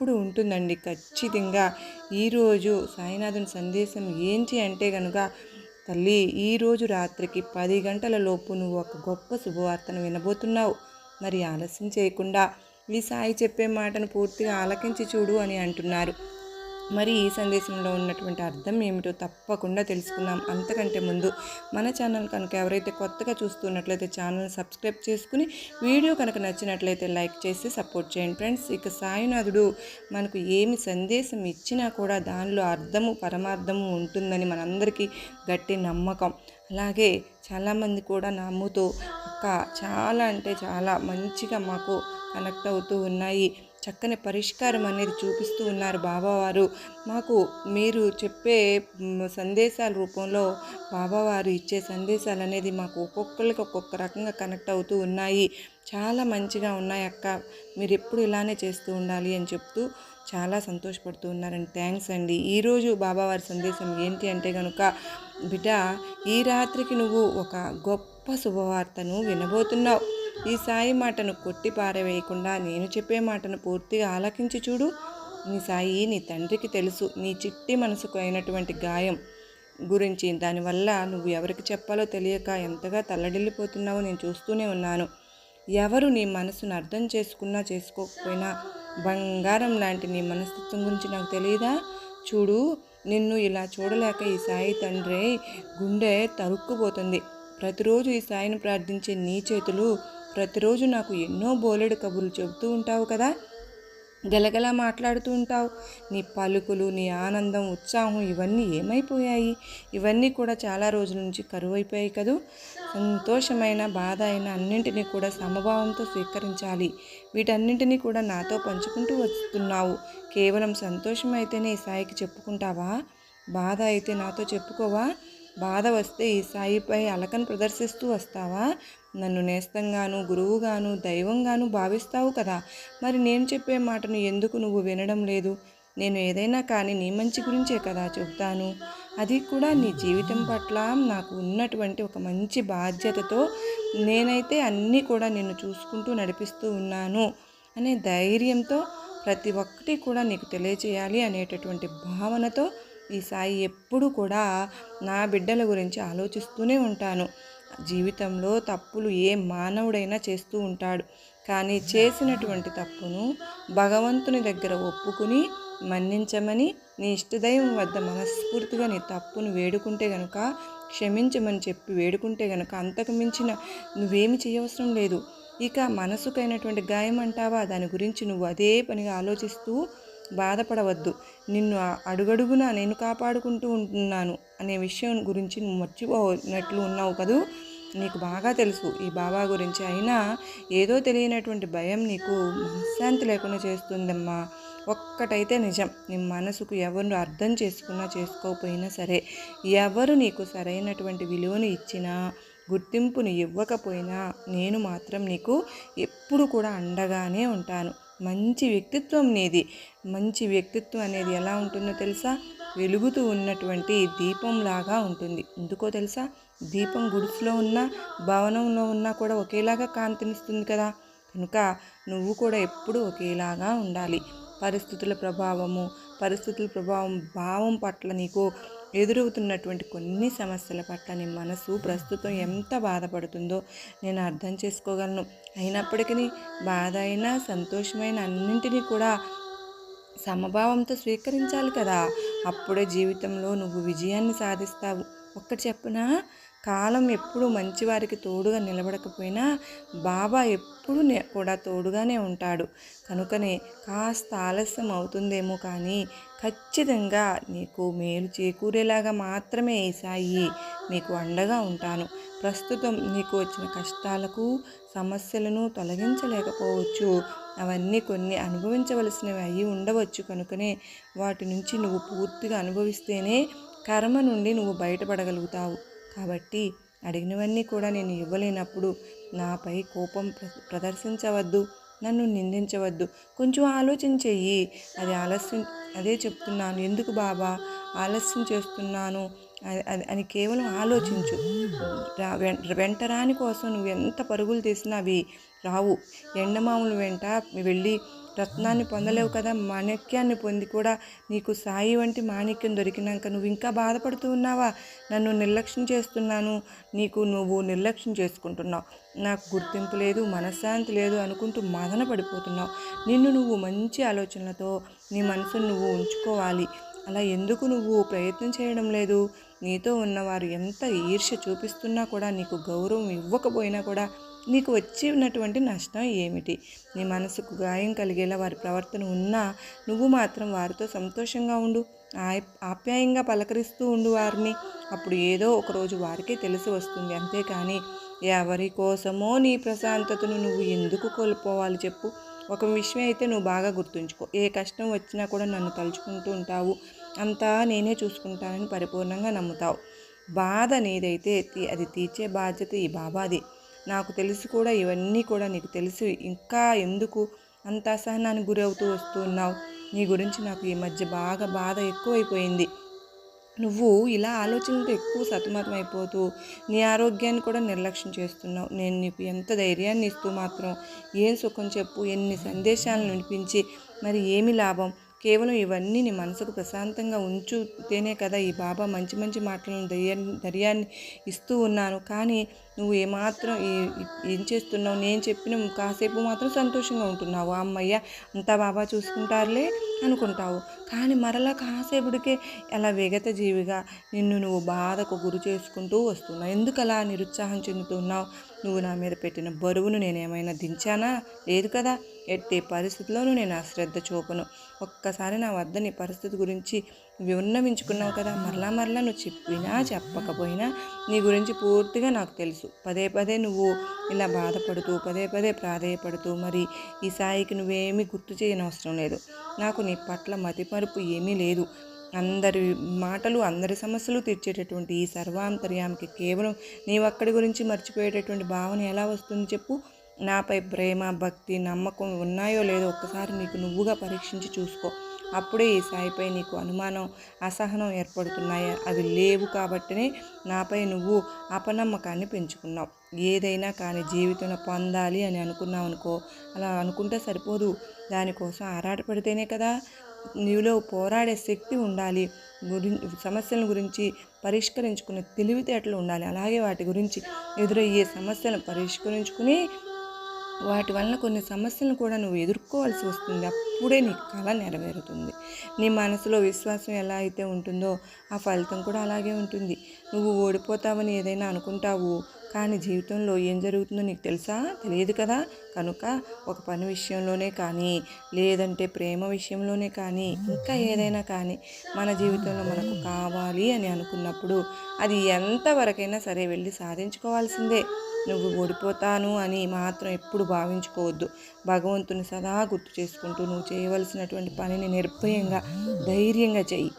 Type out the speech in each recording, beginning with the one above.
ఎప్పుడు ఉంటుందండి ఖచ్చితంగా. ఈరోజు సాయినాథుని సందేశం ఏంటి అంటే కనుక తల్లి ఈరోజు రాత్రికి పది గంటల లోపు నువ్వు ఒక గొప్ప శుభవార్తను వినబోతున్నావు. మరి ఆలస్యం చేయకుండా ఈ సాయి చెప్పే మాటను పూర్తిగా ఆలకించి చూడు అని అంటున్నారు. మరి ఈ సందేశంలో ఉన్నటువంటి అర్థం ఏమిటో తప్పకుండా తెలుసుకుందాం. అంతకంటే ముందు మన ఛానల్ కనుక ఎవరైతే కొత్తగా చూస్తున్నట్లయితే ఛానల్ సబ్స్క్రైబ్ చేసుకుని వీడియో కనుక నచ్చినట్లయితే లైక్ చేసి సపోర్ట్ చేయండి. ఫ్రెండ్స్ ఇక సాయినాథుడు మనకు ఏమి సందేశం ఇచ్చినా కూడా దానిలో అర్థము పరమార్థము ఉంటుందని మనందరికీ గట్టి నమ్మకం. అలాగే చాలామంది కూడా నమ్ముతూ అక్క చాలా అంటే చాలా మంచిగా మాకు కనెక్ట్ అవుతూ ఉన్నాయి. చక్కని పరిష్కారం అనేది చూపిస్తూ ఉన్నారు బాబావారు. మాకు మీరు చెప్పే సందేశాల రూపంలో బాబావారు ఇచ్చే సందేశాలు అనేది మాకు ఒక్కొక్కరికి ఒక్కొక్క రకంగా కనెక్ట్ అవుతూ ఉన్నాయి. చాలా మంచిగా ఉన్నాయి అక్క. మీరు ఎప్పుడు ఇలానే చేస్తూ ఉండాలి అని చెప్తూ చాలా సంతోషపడుతూ ఉన్నారండి. థ్యాంక్స్ అండి. ఈరోజు బాబావారి సందేశం ఏంటి అంటే కనుక బిడ్డ ఈ రాత్రికి నువ్వు ఒక గొప్ప శుభవార్తను వినబోతున్నావు. ఈ సాయి మాటను కొట్టి పారవేయకుండా నేను చెప్పే మాటను పూర్తిగా ఆలకించి చూడు. నీ సాయి నీ తండ్రికి తెలుసు. నీ చిట్టి మనసుకు అయినటువంటి గాయం గురించి. దానివల్ల నువ్వు ఎవరికి చెప్పాలో తెలియక ఎంతగా తల్లడిల్లిపోతున్నావో నేను చూస్తూనే ఉన్నాను. ఎవరు నీ మనసును అర్థం చేసుకున్నా చేసుకోకపోయినా బంగారం లాంటి నీ మనస్తత్వం గురించి నాకు తెలియదా? చూడు నిన్ను ఇలా చూడలేక ఈ సాయి తండ్రి గుండె తరుక్కుపోతుంది. ప్రతిరోజు ఈ సాయిని ప్రార్థించే నీ చేతులు ప్రతిరోజు నాకు ఎన్నో బోలెడు కబుర్లు చెబుతూ ఉంటావు కదా. గలగలా మాట్లాడుతూ ఉంటావు. నీ పలుకులు నీ ఆనందం ఉత్సాహం ఇవన్నీ ఏమైపోయాయి? ఇవన్నీ కూడా చాలా రోజుల నుంచి కరువైపోయాయి కదూ. సంతోషమైన బాధ అయిన అన్నింటినీ కూడా సమభావంతో స్వీకరించాలి. వీటన్నింటినీ కూడా నాతో పంచుకుంటూ వస్తున్నావు. కేవలం సంతోషం అయితేనే ఈ సాయికి చెప్పుకుంటావా? బాధ అయితే నాతో చెప్పుకోవా? బాధ వస్తే ఈ సాయిపై అలకను ప్రదర్శిస్తూ వస్తావా? నన్ను నేస్తంగాను గురువుగాను దైవంగాను భావిస్తావు కదా. మరి నేను చెప్పే మాటను ఎందుకు నువ్వు వినడం లేదు? నేను ఏదైనా కానీ నీ మంచి గురించే కదా చెబుతాను. అది కూడా నీ జీవితం పట్ల నాకు ఉన్నటువంటి ఒక మంచి బాధ్యతతో నేనైతే అన్నీ కూడా నిన్ను చూసుకుంటూ నడిపిస్తూ ఉన్నాను అనే ధైర్యంతో ప్రతి ఒక్కటి కూడా నీకు తెలియచేయాలి అనేటటువంటి భావనతో ఈ సాయి ఎప్పుడు కూడా నా బిడ్డల గురించి ఆలోచిస్తూనే ఉంటాను. జీవితంలో తప్పులు ఏ మానవుడైనా చేస్తూ ఉంటాడు. కానీ చేసినటువంటి తప్పును భగవంతుని దగ్గర ఒప్పుకుని మన్నించమని నీ ఇష్టదైవం వద్ద మనస్ఫూర్తిగా నీ తప్పును వేడుకుంటే గనుక క్షమించమని చెప్పి వేడుకుంటే గనుక అంతకు మించిన నువ్వేమి చేయవసరం లేదు. ఇక మనసుకైనటువంటి గాయం అంటావా? దాని గురించి నువ్వు అదే పనిగా ఆలోచిస్తూ బాధపడవద్దు. నిన్ను ఆ అడుగడుగునా నేను కాపాడుకుంటూ ఉంటున్నాను. అనే విషయం గురించి నువ్వు మర్చిపోనట్లు ఉన్నావు కదూ? నీకు బాగా తెలుసు. ఈ బాబా గురించి అయినా ఏదో తెలియనటువంటి భయం నీకు మనశ్శాంతి లేకుండా చేస్తుందమ్మా. ఒక్కటైతే నిజం. నీ మనసుకు ఎవరు అర్థం చేసుకున్నా చేసుకోకపోయినా సరే ఎవరు నీకు సరైనటువంటి విలువను ఇచ్చినా గుర్తింపుని ఇవ్వకపోయినా నేను మాత్రం నీకు ఎప్పుడు కూడా అండగానే ఉంటాను. మంచి వ్యక్తిత్వం నీది. మంచి వ్యక్తిత్వం అనేది ఎలా ఉంటుందో తెలుసా? వెలుగుతూ ఉన్నటువంటి దీపంలాగా ఉంటుంది. ఎందుకో తెలుసా? దీపం గుడిసెలో ఉన్నా భవనంలో ఉన్నా కూడా ఒకేలాగా కాంతినిస్తుంది కదా. కనుక నువ్వు కూడా ఎప్పుడూ ఒకేలాగా ఉండాలి. పరిస్థితుల ప్రభావము పరిస్థితుల ప్రభావం భావం పట్ల నీకు ఎదురవుతున్నటువంటి కొన్ని సమస్యల పట్ల నీ మనసు ప్రస్తుతం ఎంత బాధపడుతుందో నేను అర్థం చేసుకోగలను. అయినప్పటికీ బాధ అయినా సంతోషమైన అన్నింటినీ కూడా సమభావంతో స్వీకరించాలి కదా. అప్పుడే జీవితంలో నువ్వు విజయాన్ని సాధిస్తావు. ఒక్కటి చెప్పనా? కాలం ఎప్పుడు మంచివారికి తోడుగా నిలబడకపోయినా బాబా ఎప్పుడు నే- కూడా తోడుగానే ఉంటాడు. కనుకనే కాస్త ఆలస్యం అవుతుందేమో కానీ ఖచ్చితంగా నీకు మేలు చేకూరేలాగా మాత్రమే ఈ సాయి మీకు అండగా ఉంటాను. ప్రస్తుతం నీకు వచ్చిన కష్టాలకు సమస్యలను తొలగించలేకపోవచ్చు. అవన్నీ కొన్ని అనుభవించవలసినవి అయి ఉండవచ్చు కనుకనే వాటి నుంచి నువ్వు పూర్తిగా అనుభవిస్తేనే కర్మ నుండి నువ్వు బయటపడగలుగుతావు. కాబట్టి అడిగినవన్నీ కూడా నేను ఇవ్వలేనప్పుడు నాపై కోపం ప్ర- ప్రదర్శించవద్దు నన్ను నిందించవద్దు. కొంచెం ఆలోచన చెయ్యి. అది ఆలస్యం అదే చెప్తున్నాను. ఎందుకు బాబా? ఆలస్యం చేస్తున్నాను. అది అది- అని కేవలం ఆలోచించు. రా- వెం- వెంటరాని కోసం నువ్వు ఎంత పరుగులు తీసినా అవి రావు. ఎండమాముల వెంట వెళ్ళి రత్నాన్ని పొందలేవు కదా మాణిక్యాన్ని పొంది కూడా నీకు సాయి వంటి మాణిక్యం దొరికినాక నువ్వు ఇంకా బాధపడుతూ ఉన్నావా? నన్ను నిర్లక్ష్యం చేస్తున్నాను. నీకు నువ్వు నిర్లక్ష్యం చేసుకుంటున్నావు. నాకు గుర్తింపు లేదు మనశ్శాంతి లేదు అనుకుంటూ మదన పడిపోతున్నావు. నిన్ను నువ్వు మంచి ఆలోచనలతో నీ మనసును నువ్వు ఉంచుకోవాలి. అలా ఎందుకు నువ్వు ప్రయత్నం చేయడం లేదు? నీతో ఉన్నవారు ఎంత ఈర్ష్య చూపిస్తున్నా కూడా నీకు గౌరవం ఇవ్వకపోయినా కూడా నీకు వచ్చినటువంటి నష్టం ఏమిటి? నీ మనసుకు గాయం కలిగేలా వారి ప్రవర్తన ఉన్నా నువ్వు మాత్రం వారితో సంతోషంగా ఉండు ఆప్యాయంగా పలకరిస్తూ ఉండు వారిని. అప్పుడు ఏదో ఒకరోజు వారికే తెలిసి వస్తుంది. అంతేకాని ఎవరి కోసమో నీ ప్రశాంతతను నువ్వు ఎందుకు కోల్పోవాలి చెప్పు. ఒక విషయం అయితే నువ్వు బాగా గుర్తుంచుకో. ఏ కష్టం వచ్చినా కూడా నన్ను తలుచుకుంటూ ఉంటావు. అంతా నేనే చూసుకుంటానని పరిపూర్ణంగా నమ్ముతావు. బాధ నీదైతే తీ- అది తీర్చే బాధ్యత ఈ బాబాది. నాకు తెలిసి కూడా ఇవన్నీ కూడా నీకు తెలిసి. ఇంకా ఎందుకు అంత అసహనానికి గురవుతూ వస్తూ ఉన్నావు? నీ గురించి నాకు ఈ మధ్య బాగా బాధ ఎక్కువైపోయింది. నువ్వు ఇలా ఆలోచనలతో ఎక్కువ సతమతం అయిపోతూ నీ ఆరోగ్యాన్ని కూడా నిర్లక్ష్యం చేస్తున్నావు. నేను నీకు ఎంత ధైర్యాన్ని ఇస్తూ మాత్రం ఏం సుఖం చెప్పు ఎన్ని సందేశాలను వినిపించి మరి ఏమి లాభం? కేవలం ఇవన్నీ నీ మనసుకు ప్రశాంతంగా ఉంచుతేనే కదా ఈ బాబా మంచి మంచి మాటలను ధైర్యాన్ని ధైర్యాన్ని ఇస్తూ ఉన్నాను. కానీ నువ్వు ఏమాత్రం ఏం చేస్తున్నావు? నేను చెప్పిన కాసేపు మాత్రం సంతోషంగా ఉంటున్నావు. అమ్మయ్య అంతా బాబా చూసుకుంటారులే అనుకుంటావు. కానీ మరలా కాసేపుడికే అలా విగత జీవిగా నిన్ను నువ్వు బాధకు గురి చేసుకుంటూ వస్తున్నావు. ఎందుకలా నిరుత్సాహం చెందుతున్నావు? నువ్వు నా మీద పెట్టిన బరువును నేనేమైనా దించానా? లేదు కదా. ఎట్టి పరిస్థితుల్లోనూ నేను ఆ శ్రద్ధ చూపను. ఒక్కసారి నా వద్ద నీ పరిస్థితి గురించి విన్నవించుకున్నావు కదా. మరలా మరలా నువ్వు చెప్పినా చెప్పకపోయినా నీ గురించి పూర్తిగా నాకు తెలుసు. పదే పదే నువ్వు ఇలా బాధపడుతూ పదే పదే ప్రాధేయపడుతూ మరి ఈ సాయికి నువ్వేమీ గుర్తు చేయనవసరం లేదు. నాకు నీ పట్ల మతిమరుపు ఏమీ లేదు. అందరి మాటలు అందరి సమస్యలు తీర్చేటటువంటి ఈ సర్వాంతర్యామికి కేవలం నీవు అక్కడి గురించి మర్చిపోయేటటువంటి భావన ఎలా వస్తుంది చెప్పు? నాపై ప్రేమ భక్తి నమ్మకం ఉన్నాయో లేదో ఒక్కసారి నీకు నువ్వుగా పరీక్షించి చూసుకో. అప్పుడే ఈ సాయిపై నీకు అనుమానం అసహనం ఏర్పడుతున్నాయా. అవి లేవు కాబట్టినే నాపై నువ్వు అపనమ్మకాన్ని పెంచుకున్నావు. ఏదైనా కానీ జీవితంలో పొందాలి అని అనుకున్నావు అనుకో అలా అనుకుంటే సరిపోదు. దానికోసం ఆరాటపడితేనే కదా నీలో పోరాడే శక్తి ఉండాలి. గురి సమస్యల గురించి పరిష్కరించుకునే తెలివితేటలు ఉండాలి. అలాగే వాటి గురించి ఎదురయ్యే సమస్యలను పరిష్కరించుకుని వాటి వలన కొన్ని సమస్యలను కూడా నువ్వు ఎదుర్కోవాల్సి వస్తుంది. అప్పుడే నీ కళ నెరవేరుతుంది. నీ మనసులో విశ్వాసం ఎలా అయితే ఉంటుందో ఆ ఫలితం కూడా అలాగే ఉంటుంది. నువ్వు ఓడిపోతావని ఏదైనా అనుకుంటావు. కానీ జీవితంలో ఏం జరుగుతుందో నీకు తెలుసా? తెలియదు కదా? కనుక ఒక పని విషయంలోనే కానీ లేదంటే ప్రేమ విషయంలోనే కానీ ఇంకా ఏదైనా కానీ మన జీవితంలో మనకు కావాలి అని అనుకున్నప్పుడు అది ఎంతవరకైనా సరే వెళ్ళి సాధించుకోవాల్సిందే. నువ్వు ఓడిపోతాను అని మాత్రం ఎప్పుడు భావించుకోవద్దు. భగవంతుని సదా గుర్తు చేసుకుంటూ నువ్వు చేయవలసినటువంటి పనిని నిర్భయంగా ధైర్యంగా చెయ్యి.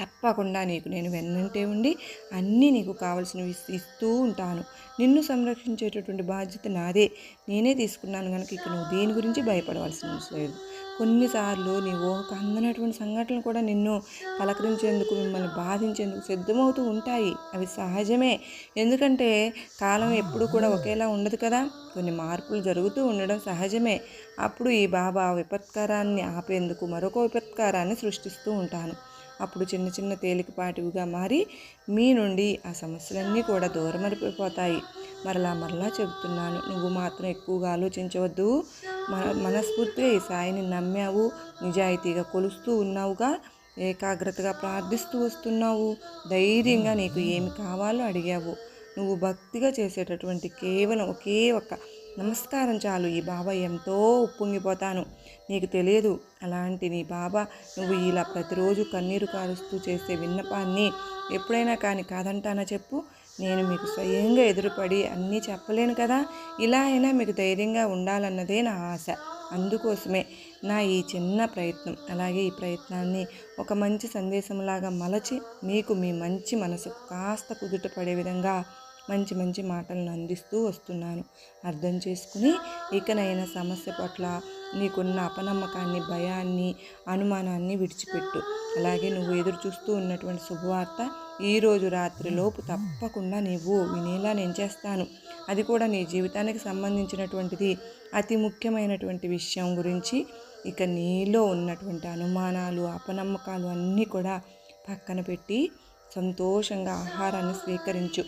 తప్పకుండా నీకు నేను వెన్నంటే ఉండి అన్నీ నీకు కావలసినవి ఇస్తూ ఉంటాను. నిన్ను సంరక్షించేటటువంటి బాధ్యత నాదే. నేనే తీసుకున్నాను కనుక ఇక నువ్వు దేని గురించి భయపడవలసిన అవసరం లేదు. కొన్నిసార్లు నీవు ఒక అందనటువంటి సంఘటనలు కూడా నిన్ను పలకరించేందుకు మిమ్మల్ని బాధించేందుకు సిద్ధమవుతూ ఉంటాయి. అవి సహజమే. ఎందుకంటే కాలం ఎప్పుడు కూడా ఒకేలా ఉండదు కదా. కొన్ని మార్పులు జరుగుతూ ఉండడం సహజమే. అప్పుడు ఈ బాబా విపత్కారాన్ని ఆపేందుకు మరొక విపత్కారాన్ని సృష్టిస్తూ ఉంటాను. అప్పుడు చిన్న చిన్న తేలికపాటివిగా మారి మీ నుండి ఆ సమస్యలన్నీ కూడా దూరమరిపోతాయి మరలా మరలా చెబుతున్నాను నువ్వు మాత్రం ఎక్కువగా ఆలోచించవద్దు. మన మనస్ఫూర్తిగా ఈ సాయిని నమ్మావు నిజాయితీగా కొలుస్తూ ఉన్నావుగా ఏకాగ్రతగా ప్రార్థిస్తూ వస్తున్నావు ధైర్యంగా నీకు ఏమి కావాలో అడిగావు. నువ్వు భక్తిగా చేసేటటువంటి కేవలం ఒకే ఒక్క నమస్కారం చాలు. ఈ బాబా ఎంతో ఉప్పొంగిపోతాను. నీకు తెలియదు. అలాంటి నీ బాబా నువ్వు ఇలా ప్రతిరోజు కన్నీరు కారుస్తూ చేసే విన్నపాన్ని ఎప్పుడైనా కానీ కాదంటానా చెప్పు? నేను మీకు స్వయంగా ఎదురుపడి అన్నీ చెప్పలేను కదా? ఇలా అయినా మీకు ధైర్యంగా ఉండాలన్నదే నా ఆశ. అందుకోసమే నా ఈ చిన్న ప్రయత్నం అలాగే ఈ ప్రయత్నాన్ని ఒక మంచి సందేశంలాగా మలచి మీకు మీ మంచి మనసుకు కాస్త కుదుట పడే విధంగా మంచి మంచి మాటలను అందిస్తూ వస్తున్నాను. అర్థం చేసుకుని ఇకనైనా సమస్య పట్ల నీకున్న అపనమ్మకాన్ని భయాన్ని అనుమానాన్ని విడిచిపెట్టు. అలాగే నువ్వు ఎదురు చూస్తూ ఉన్నటువంటి శుభవార్త ఈరోజు రాత్రిలోపు తప్పకుండా నీవు వినేలా నేను చేస్తాను. అది కూడా నీ జీవితానికి సంబంధించినటువంటిది. అతి ముఖ్యమైనటువంటి విషయం గురించి ఇక నీలో ఉన్నటువంటి అనుమానాలు అపనమ్మకాలు అన్నీ కూడా పక్కన పెట్టి సంతోషంగా ఆహారాన్ని స్వీకరించు.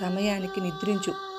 సమయానికి నిద్రించు.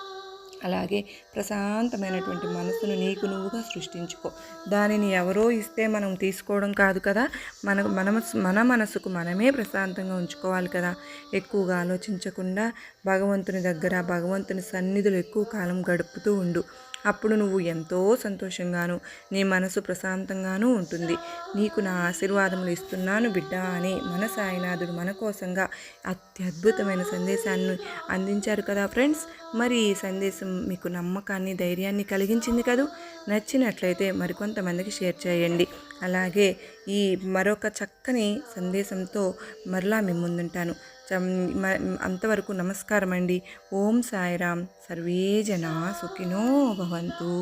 అలాగే ప్రశాంతమైనటువంటి మనసును నీకు నువ్వుగా సృష్టించుకో. దానిని ఎవరో ఇస్తే మనం తీసుకోవడం కాదు కదా. మన మన మన మనసుకు మనమే ప్రశాంతంగా ఉంచుకోవాలి కదా. ఎక్కువగా ఆలోచించకుండా భగవంతుని దగ్గర భగవంతుని సన్నిధులు ఎక్కువ కాలం గడుపుతూ ఉండు. అప్పుడు నువ్వు ఎంతో సంతోషంగాను నీ మనసు ప్రశాంతంగానూ ఉంటుంది. నీకు నా ఆశీర్వాదములు ఇస్తున్నాను బిడ్డ అని మన సాయినాథుడు మన కోసంగా అత్యద్భుతమైన సందేశాన్ని అందించారు కదా ఫ్రెండ్స్. మరి ఈ సందేశం మీకు నమ్మకాన్ని ధైర్యాన్ని కలిగించింది కదూ? నచ్చినట్లయితే మరికొంతమందికి షేర్ చేయండి. అలాగే ఈ మరొక చక్కని సందేశంతో మరలా మీ ముందుంటాను. అంతవరకు నమస్కారం అండి ఓం సాయిరామ్. సర్వే జనా సుఖినో భవంతు.